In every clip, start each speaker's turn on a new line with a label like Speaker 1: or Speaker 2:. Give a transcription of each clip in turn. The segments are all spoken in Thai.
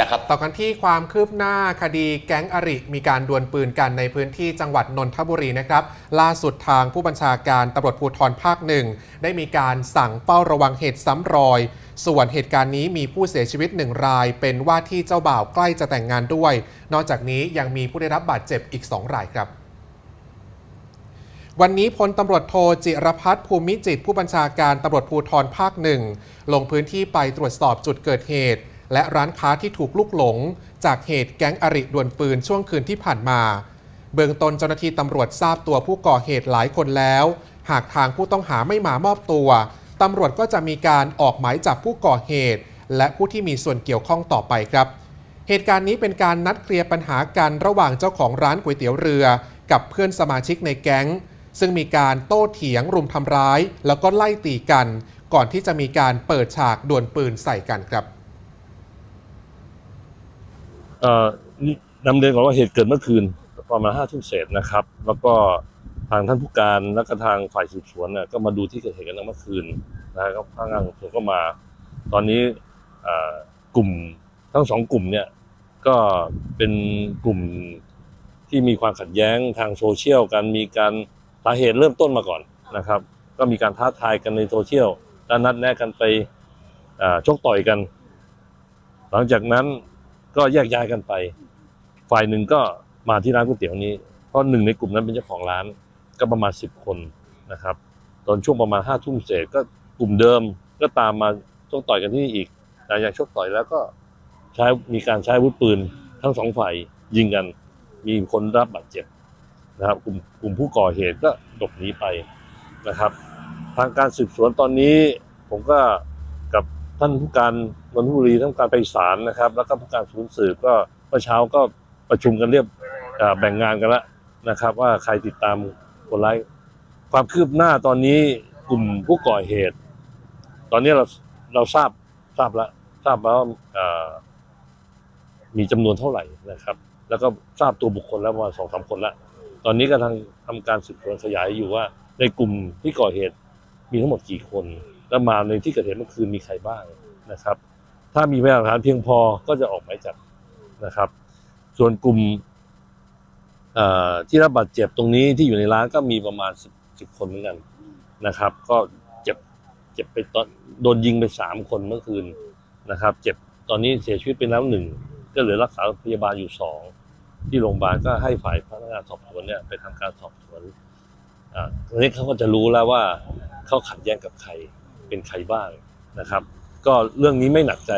Speaker 1: นะครับ
Speaker 2: ต่อกันที่ความคืบหน้าคดีแก๊งอริมีการดวลปืนกันในพื้นที่จังหวัดนนทบุรีนะครับ ล่าสุดทางผู้บัญชาการตำรวจภูธรภาคหนึ่งได้มีการสั่งเฝ้าระวังเหตุซ้ำรอย ส่วนเหตุการณ์นี้มีผู้เสียชีวิตหนึ่งราย เป็นว่าที่เจ้าบ่าวใกล้จะแต่งงานด้วย นอกจากนี้ยังมีผู้ได้รับบาดเจ็บอีก 2 รายครับวันนี้พลตำรวจโทจิรพัฒน์ภูมิจิต ผู้บัญชาการตำรวจภูธรภาคหนึ่งลงพื้นที่ไปตรวจสอบจุดเกิดเหตุ และร้านค้าที่ถูกลุกหลง จากเหตุแก๊งอริดวลปืนช่วงคืนที่ผ่านมา เบื้องต้นเจ้าหน้าที่ตำรวจทราบตัวผู้ก่อเหตุหลายคนแล้ว หากทางผู้ต้องหาไม่มามอบตัวตำรวจก็จะมีการออกหมายจับผู้ก่อเหตุ และผู้ที่มีส่วนเกี่ยวข้องต่อไปครับ เหตุการณ์นี้เป็นการนัดเคลียร์ปัญหากันระหว่างเจ้าของร้านก๋วยเตี๋ยวเรือ กับเพื่อนสมาชิกในแก๊ง ซึ่งมีการโต้เถียงรุมทำร้าย แล้วก็ไล่ตีกัน ก่อนที่จะมีการเปิดฉากดวลปืนใส่กันครับ
Speaker 3: นำเรียนก่อนว่าเหตุเกิดเมื่อคืนประมาณห้าทุ่มเศษนะครับ แล้วก็ทางท่านผู้การและก็ทางฝ่ายสืบสวนเนี่ยก็มาดูที่เกิดเหตุกันเมื่อคืนนะครับพนักงานสอบสวนก็มา ตอนนี้กลุ่มทั้งสองกลุ่มเนี่ยก็เป็นกลุ่มที่มีความขัดแย้งทางโซเชียลกันมีการสาเหตุเริ่มต้นมาก่อนนะครับ ก็มีการท้าทายกันในโซเชียลแล้วนัดแนะกันไปชกต่อยกัน หลังจากนั้น ก็แยกย้ายกันไป ฝ่ายหนึ่งก็มาที่ร้านก๋วยเตี๋ยวนี้ เพราะหนึ่งในกลุ่มนั้นเป็นเจ้าของร้านก็ประมาณสิบคนนะครับ ตอนช่วงประมาณห้าทุ่มเศษก็กลุ่มเดิมก็ตามมาชกต่อยกันที่นี่อีกหลังจากชกต่อยแล้วก็ใช้มีการใช้อาวุธปืนทั้งสองฝ่ายยิงกัน มีคนรับบาดเจ็บนะครับ กลุ่มกลุ่มผู้ก่อเหตุก็หลบหนีไปนะครับ ทางการสืบสวนตอนนี้ผมก็ ท่านผู้การนนทบุรีท่านผู้การไปศาลนะครับ แล้วก็ผู้การศูนย์สืบก็เมื่อเช้าก็ประชุมกันเรียบแบ่งงานกันแล้วนะครับ ว่าใครติดตามคนร้ายความคืบหน้าตอนนี้กลุ่มผู้ก่อเหตุ ตอนนี้เราเราทราบทราบแล้วทราบแล้วว่ามีจำนวนเท่าไหร่นะครับ แล้วก็ทราบตัวบุคคลแล้วประมาณสองสามคนล้วตอนนี้กำลังทำการสืบสวนขยายอยู่ว่า ในกลุ่มที่ก่อเหตุมีทั้งหมดกี่คน แล้วมาในที่เกิดเหตุเมื่อคืนมีใครบ้างนะครับ ถ้ามีพยานหลักฐานเพียงพอก็จะออกหมายจับนะครับ ส่วนกลุ่มที่รับบาดเจ็บตรงนี้ที่อยู่ในร้านก็มีประมาณสิบสิบคนเหมือนกันนะครับ ก็เจ็บเจ็บไปตอนโดนยิงไปสามคนเมื่อคืนนะครับ เจ็บตอนนี้เสียชีวิตไปแล้วหนึ่งก็เหลือรักษาพยาบาลอยู่สองที่โรงพยาบาลก็ให้ฝ่ายพนักงานสอบสวนเนี่ยไปทำการสอบสวนอ่าตรงนี้เขาก็จะรู้แล้วว่าเขาขัดแย้งกับใคร เป็นใครบ้างนะครับ ก็เรื่องนี้ไม่หนักใจ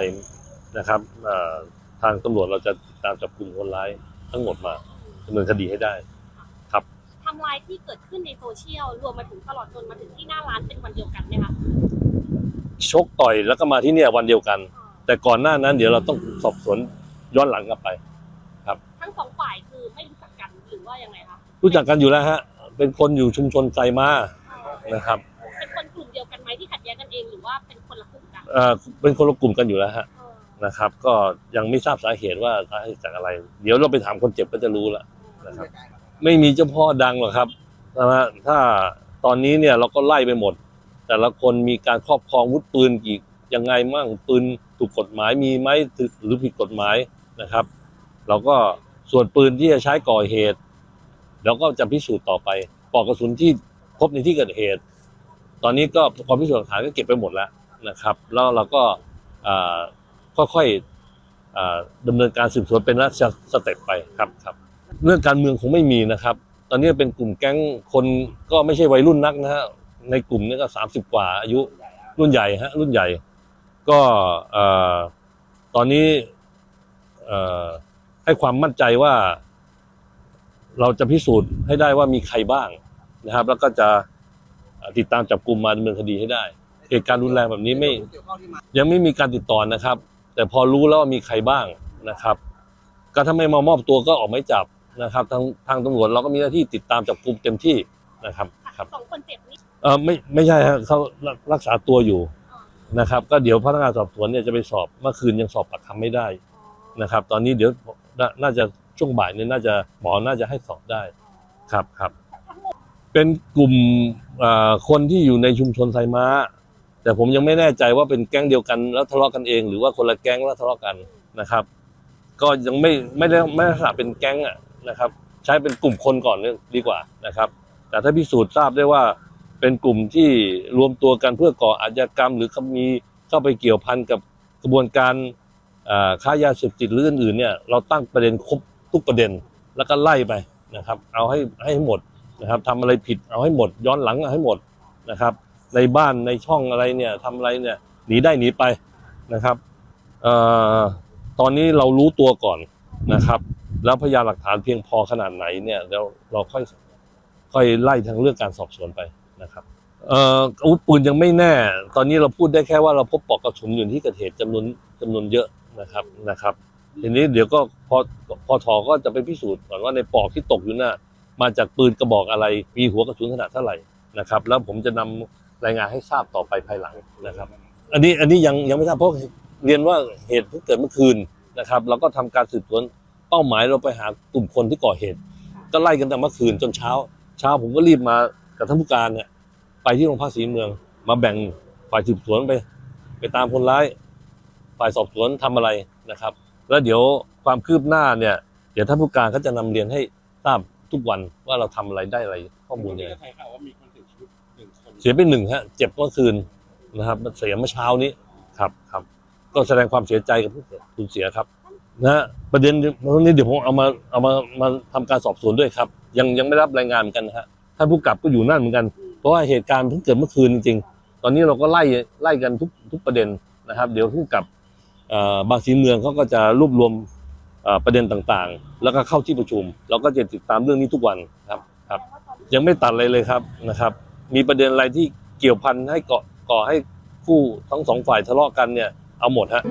Speaker 3: นะครับเอ่อทางตำรวจเราจะติดตามจับกลุ่มคนร้ายทั้งหมดมาดำเนินคดีให้ได้
Speaker 4: ทำลายที่เกิดขึ้นในโซเชียลรวมมาถึงตลอดจนมาถึงที่หน้าร้านเป็นวันเดียวกันไหมคะ
Speaker 3: ชกต่อยแล้วก็มาที่เนี่ยวันเดียวกัน แต่ก่อนหน้านั้นเดี๋ยวเราต้องสอบสวนย้อนหลังกลับไป
Speaker 4: ทั้งสองฝ่ายคือไม่รู้จักกันหรือว่ายังไงคะ
Speaker 3: รู้จักกันอยู่แล้วฮะเป็นคนอยู่ชุมชนไซมานะครับ
Speaker 4: ว่าเป็นคนละกลุ่มกัน
Speaker 3: เอ่อเป็นคนละกลุ่มกันอยู่แล้วฮะ
Speaker 4: เออ
Speaker 3: นะครับ ก็ยังไม่ทราบสาเหตุว่าสาเหตุจากอะไร เดี๋ยวเราไปถามคนเจ็บก็จะรู้ละ นะครับ ไม่มีเจ้าพ่อดังหรอกครับนะฮะถ้าตอนนี้เนี่ยเราก็ไล่ไปหมด แต่ละคนมีการครอบครองอาวุธปืนกี่ยังไงมั่งปืนถูกกฎหมายมีไหมหรือผิดกฎหมายนะครับ เราก็ส่วนปืนที่จะใช้ก่อเหตุเราก็จะพิสูจน์ต่อไปปลอกกระสุนที่พบในที่เกิดเหตุ ตอนนี้ก็กองพิสูจน์หลักฐานก็เก็บไปหมดแล้วนะครับ แล้วเราก็ค่อยๆอ่าดำเนินการสืบสวนเป็นลักษณะสเต็ปไปครับครับ เรื่องการเมืองคงไม่มีนะครับ ตอนนี้เป็นกลุ่มแก๊งคนก็ไม่ใช่วัยรุ่นนักนะฮะในกลุ่มนี้ก็สามสิบกว่าอายุรุ่นใหญ่ฮะรุ่นใหญ่ ก็ตอนนี้ให้ความมั่นใจว่า เราจะพิสูจน์ให้ได้ว่ามีใครบ้างนะครับ แล้วก็จะ ติดตามจับกลุ่มมาดำเนินคดีให้ได้ เหตุการณ์รุนแรงแบบนี้ไม่ยังไม่มีการติดต่อนะครับ แต่พอรู้แล้วว่ามีใครบ้างนะครับ ก็ถ้าไม่มามอบตัวก็ออกหมายจับนะครับ ทางทางตำรวจเราก็มีหน้าที่ติดตามจับกลุ่มเต็มที่นะครับครับ
Speaker 4: สองคนเจ็บนี่
Speaker 3: เออไม่ไม่ใช่ฮะเขารักษาตัวอยู่นะครับ ก็เดี๋ยวพนักงานสอบสวนเนี่ยจะไปสอบเมื่อคืนยังสอบปากคำไม่ได้นะครับ ตอนนี้เดี๋ยวน่าน่าจะช่วงบ่ายเนี่ยน่าจะหมอน่าจะให้สอบได้ครับครับ เป็นกลุ่มคนที่อยู่ในชุมชนไซม้า แต่ผมยังไม่แน่ใจว่าเป็นแก๊งเดียวกันแล้วทะเลาะกันเอง หรือว่าคนละแก๊งแล้วทะเลาะกันนะครับ ก็ยังไม่ไม่ได้ไม่ได้ลักษณะเป็นแก๊งอะนะครับ ใช้เป็นกลุ่มคนก่อนเนี่ยดีกว่านะครับ แต่ถ้าพิสูจน์ทราบได้ว่าเป็นกลุ่มที่รวมตัวกันเพื่อก่ออาชญากรรม หรือเขามีเข้าไปเกี่ยวพันกับกระบวนการค้ายาเสพติดหรืออื่นๆเนี่ยเราตั้งประเด็นครบทุกประเด็นแล้วก็ไล่ไปนะครับ เอาให้ให้หมด นะครับทำอะไรผิดเอาให้หมด ย้อนหลังเอาให้หมดนะครับ ในบ้านในช่องอะไรเนี่ยทำอะไรเนี่ยหนีได้หนีไปนะครับออตอนนี้เรารู้ตัวก่อนนะครับ แล้วพยานหลักฐานเพียงพอขนาดไหนเนี่ยเดี๋ยวเราค่อยค่อยไล่ทางเรื่องการสอบสวนไปนะครับอาวุธปืนยังไม่แน่ ตอนนี้เราพูดได้แค่ว่าเราพบปลอกกระสุนอยู่ที่เกิดเหตุจำนวนจำนวนเยอะนะครับนะครับทีนี้เดี๋ยวก็พอพอทอก็จะไปพิสูจน์ก่อนว่าในปลอกที่ตกอยู่น่ะ มาจากปืนกระบอกอะไร มีหัวกระสุนขนาดเท่าไหร่นะครับ แล้วผมจะนำรายงานให้ทราบต่อไปภายหลังนะครับ อันนี้อันนี้ยังยังไม่ทราบเพราะเรียนว่าเหตุเพิ่งเกิดเมื่อคืนนะครับ เราก็ทำการสืบสวนเป้าหมายเราไปหากลุ่มคนที่ก่อเหตุ ก็ไล่กันแต่เมื่อคืนจนเช้า เช้าผมก็รีบมากับท่านผู้การเนี่ยไปที่โรงพักศรีเมือง มาแบ่งฝ่ายสืบสวนไป ไปตามคนร้าย ฝ่ายสอบสวนทำอะไรนะครับ แล้วเดี๋ยวความคืบหน้าเนี่ยเดี๋ยวท่านผู้การก็จะนำเรียนให้ทราบ ทุกวันว่าเราทำอะไรได้อะไรข้อมูล
Speaker 1: วัน
Speaker 3: เนี่
Speaker 1: นี้
Speaker 3: ย
Speaker 1: ก็ใครข่าวว่ามีคนเสียชีวิตหนึ่งคน
Speaker 3: เสียไปหนึ่งฮะ เจ็บเมื่อคืนนะครับเสียเมื่อเช้านี้ครับครับ ก็แสดงความเสียใจกับผู้สูญเสียครับนะฮะประเด็นนี้เดี๋ยวผมเอามาเอามามาทำการสอบสวนด้วยครับ ยังยังไม่รับรายงานเหมือนกันนะฮะท่านผู้กำกับก็อยู่นั่นเหมือนกัน เพราะว่าเหตุการณ์เพิ่งเกิดเมื่อคืนจริงๆ ตอนนี้เราก็ไล่ไล่กันทุกทุกประเด็นนะครับ เดี๋ยวผู้กำกับเอ่อบางสีเมืองเขาก็จะรวบรวมเอ่อ ประเด็นต่างๆ แล้วก็เข้าที่ประชุม เราก็จะติดตามเรื่องนี้ทุกวันครับครับ ยังไม่ตัดเลยเลยครับนะครับ มีประเด็นอะไรที่เกี่ยวพันให้ก่อก่อให้คู่ทั้งสองฝ่ายทะเลาะกันเนี่ยเอาหมดฮะ